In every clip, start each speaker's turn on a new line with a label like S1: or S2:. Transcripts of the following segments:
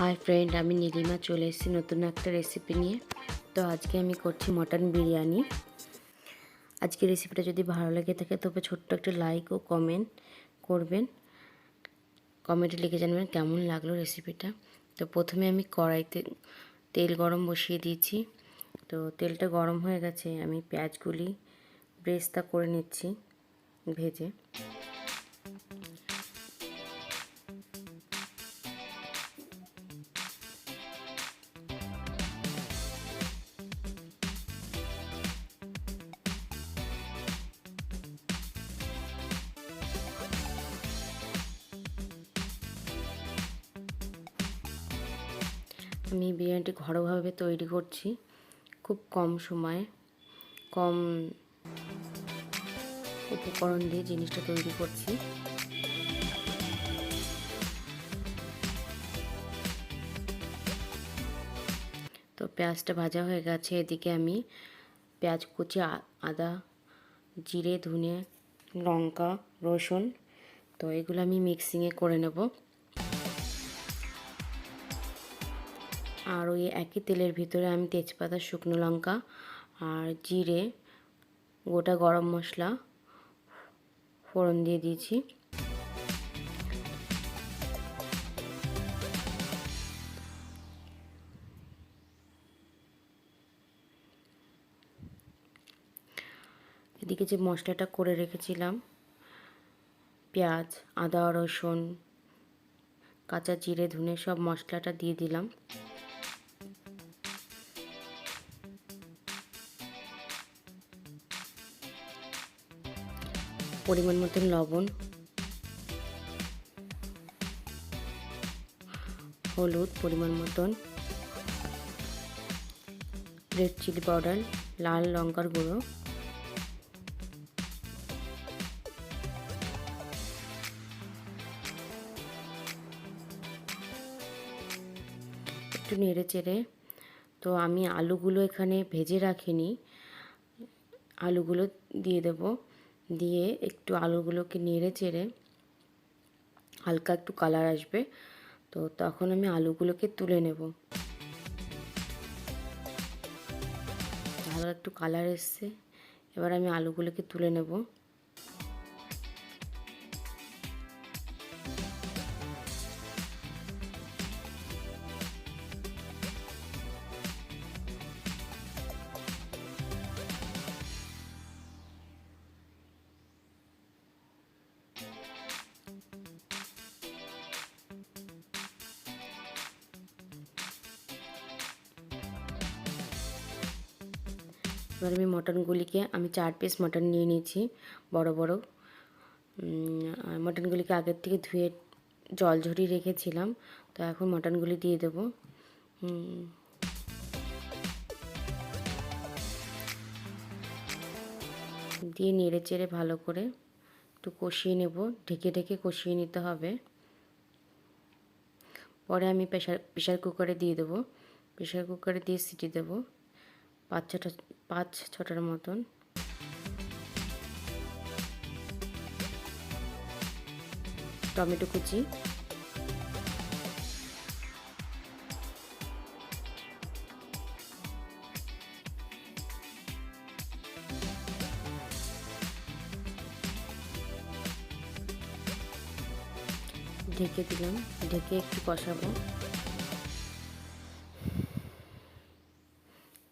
S1: Hi friend আমি নীলিমা চলে এসেছি নতুন একটা রেসিপি নিয়ে। তো আজকে আমি করছি মটন বিরিয়ানি। আজকে রেসিপিটা যদি ভালো লেগে থাকে, তবে ছোট্ট একটা লাইক ও কমেন্ট করবেন। কমেন্টে লিখে জানবেন কেমন লাগল রেসিপিটা তো প্রথমে আমি কড়াইতে তেল গরম বসিয়ে দিয়েছি। তো তেলটা গরম হয়ে গেছে, আমি পেঁয়াজগুলি ব্রেস্তা করে নিচ্ছি ভেজে। আমি বিরিয়ানিটি ঘরোয়াভাবে তৈরি করছি, খুব কম সময়ে, কম উপকরণ দিয়ে জিনিসটা তৈরি করছি। তো পেঁয়াজটা ভাজা হয়ে গেছে, এদিকে আমি পেঁয়াজ কুচি আদা, জিরে ধনে লঙ্কা, রসুন, তো এগুলো আমি মিক্সিংয়ে করে নেব। আর ওই একই তেলের ভিতরে আমি তেজপাতা, শুকনো লঙ্কা আর জিরে, গোটা গরম মশলা, ফোড়ন দিয়ে দিয়েছি। এদিকে যে মশলাটা করে রেখেছিলাম, পেঁয়াজ, আদা, রসুন, কাঁচা জিরে, ধুনে সব মশলাটা দিয়ে দিলাম। পরিমাণ মতন লবণ, হলুদ পরিমাণ মতন রেড চিলি পাউডার লাল লঙ্কার গুঁড়ো, একটু নেড়ে চেড়ে। তো আমি আলুগুলো এখানে ভেজে রাখিনি, আলুগুলো দিয়ে দেব। দিয়ে একটু আলুগুলোকে নেড়ে চেড়ে হালকা একটু কালার আসবে। তো তখন আমি আলুগুলোকে তুলে নেব। হালকা একটু কালার এসছে। এবার আমি আলুগুলোকে তুলে নেব। এবার আমি মটনগুলিকে, আমি চার পিস মটন নিয়ে নিয়েছি, বড় বড়। মটনগুলিকে আগের থেকে ধুয়ে জল ঝরিয়ে রেখেছিলাম, তো এখন মটনগুলি দিয়ে দেবো। দিয়ে নেড়ে চেড়ে ভালো করে একটু কষিয়ে নেব, ঢেকে ঢেকে কষিয়ে নিতে হবে। পরে আমি প্রেশার প্রেশার কুকারে দিয়ে দেবো প্রেশার কুকারে দিয়ে সিটি দেবো, পাঁচ ছটা পাঁচ ছটার মতন। টমেটো কুচি। ঢেকে দিলাম। ঢেকে একটু কষাবো।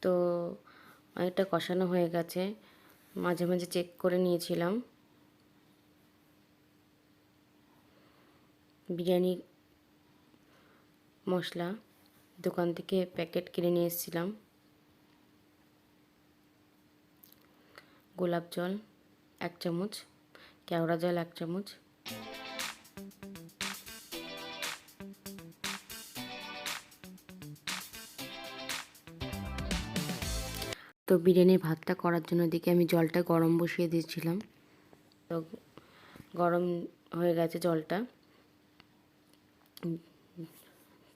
S1: তো অনেকটা কষানো হয়ে গেছে। মাঝে মাঝে চেক করে নিয়েছিলাম। বিরিয়ানি মশলা দোকান থেকে প্যাকেট কিনে নিয়ে এসেছিলাম। গোলাপ জল এক চামচ, কেওড়া জল এক চামচ তো বিরিয়ানির ভাতটা করার জন্য দিকে আমি জলটা গরম বসিয়ে দিয়েছিলাম। তো গরম হয়ে গেছে জলটা।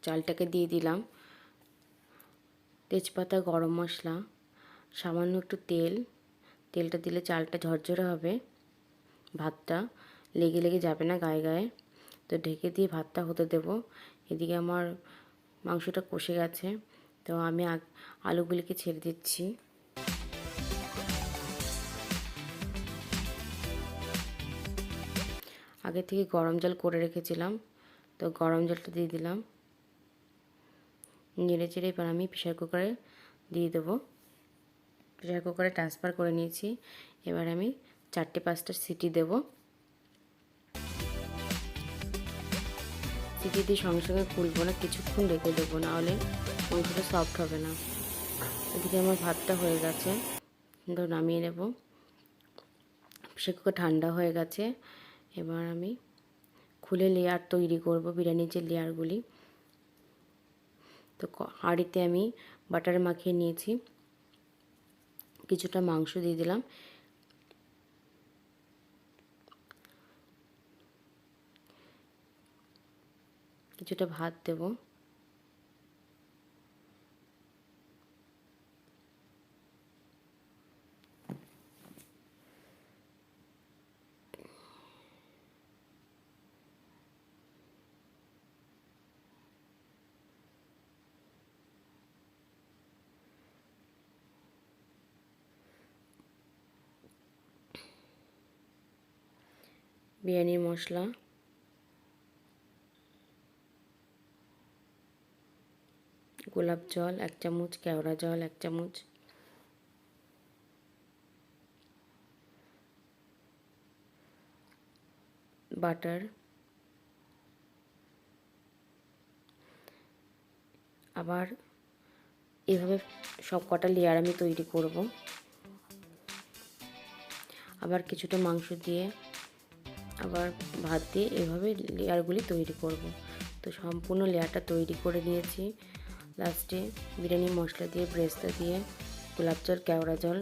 S1: চালটাকে দিয়ে দিলাম। তেজপাতা, গরম মশলা, সামান্য একটু তেল। তেলটা দিলে চালটা ঝরঝরে হবে। ভাতটা লেগে লেগে যাবে না গায়ে গায়ে। তো ঢেকে দিয়ে ভাতটা হতে দেব। এদিকে আমার মাংসটা কষে গেছে। তো আমি আলুগুলিকে ছেড়ে দিচ্ছি। আগে থেকে গরম জল করে রেখেছিলাম। তো গরম জলটা দিয়ে দিলাম। নেড়ে চেড়ে এবার আমি প্রেশার কুকারে দিয়ে দেবো। প্রেশার কুকারে ট্রান্সফার করে নিয়েছি। এবার আমি চারটে পাঁচটা সিটি দেবো। সিটি দিয়ে সঙ্গে সঙ্গে খুলবো না, কিছুক্ষণ রেখে দেবো নাহলে মাংসটা সফট হবে না। এদিকে আমার ভাতটা হয়ে গেছে। তো নামিয়ে নেব। প্রেশার কুকার ঠান্ডা হয়ে গেছে। এবার আমি খুলে লেয়ার তৈরি করব বিরিয়ানির যে লেয়ারগুলি তো হাঁড়িতে আমি বাটার মাখিয়ে নিয়েছি। কিছুটা মাংস দিয়ে দিলাম। কিছুটা ভাত দেব। বিরিয়ানির মশলা। গোলাপ জল, এক চামচ, কেওড়া জল, এক চামচ। বাটার। আবার এভাবে সব কটা লেয়ার আমি তৈরি করব। আবার কিছুটা মাংস দিয়ে আবার ভাত দিয়ে এভাবে লেয়ারগুলি তৈরি করব। তো সম্পূর্ণ লেয়ারটা তৈরি করে নিয়েছি। লাস্টে বিরিয়ানি মশলা দিয়ে, ব্রেস্তা দিয়ে, গোলাপ জল, কেওড়া জল।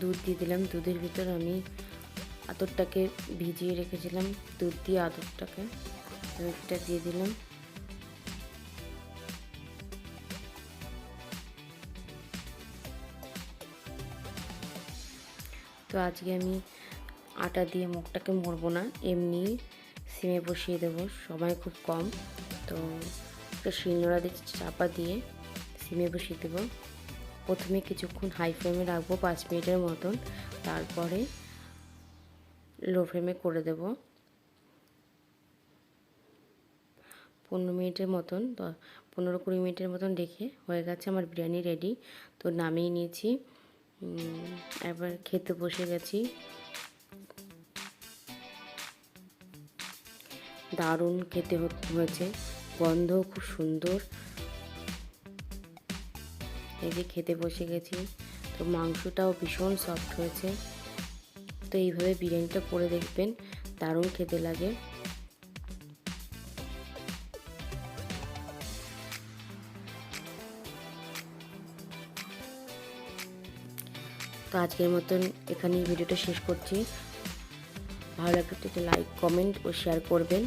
S1: দুধ দিয়ে দিলাম। দুধের ভিতর আমি আতরটাকে ভিজিয়ে রেখেছিলাম দুধ দিয়ে আতরটাকে। দুধটা দিয়ে দিলাম। তো আজকে আমি আটা দিয়ে মুখটাকে মরবো না, এমনি সিমে বসিয়ে দেবো, সময় খুব কম। তো একটা শিলনোড়া দিয়ে চাপা দিয়ে সিমে বসিয়ে দেবো। প্রথমে কিছুক্ষণ হাই ফ্লেমে রাখব পাঁচ মিনিটের মতন, তারপরে লো ফ্লেমে করে দেব। পনেরো মিনিটের মতন পনেরো কুড়ি মিনিটের মতন রেখে হয়ে গেছে আমার বিরিয়ানি রেডি তো নামিয়ে নিয়েছি। এবার খেতে বসে গেছি। দারুণ খেতে হয়েছে। গন্ধ খুব সুন্দর। এই যে খেতে বসে গেছি। তো মাংসটাও ভীষণ সফট হয়েছে। তো এইভাবে বিরিয়ানিটা করে দেখবেন, দারুণ খেতে লাগে। তো আজকের মতন এখানেই ভিডিওটা শেষ করছি। ভালো লাগলে একটু লাইক, কমেন্ট ও শেয়ার করবেন।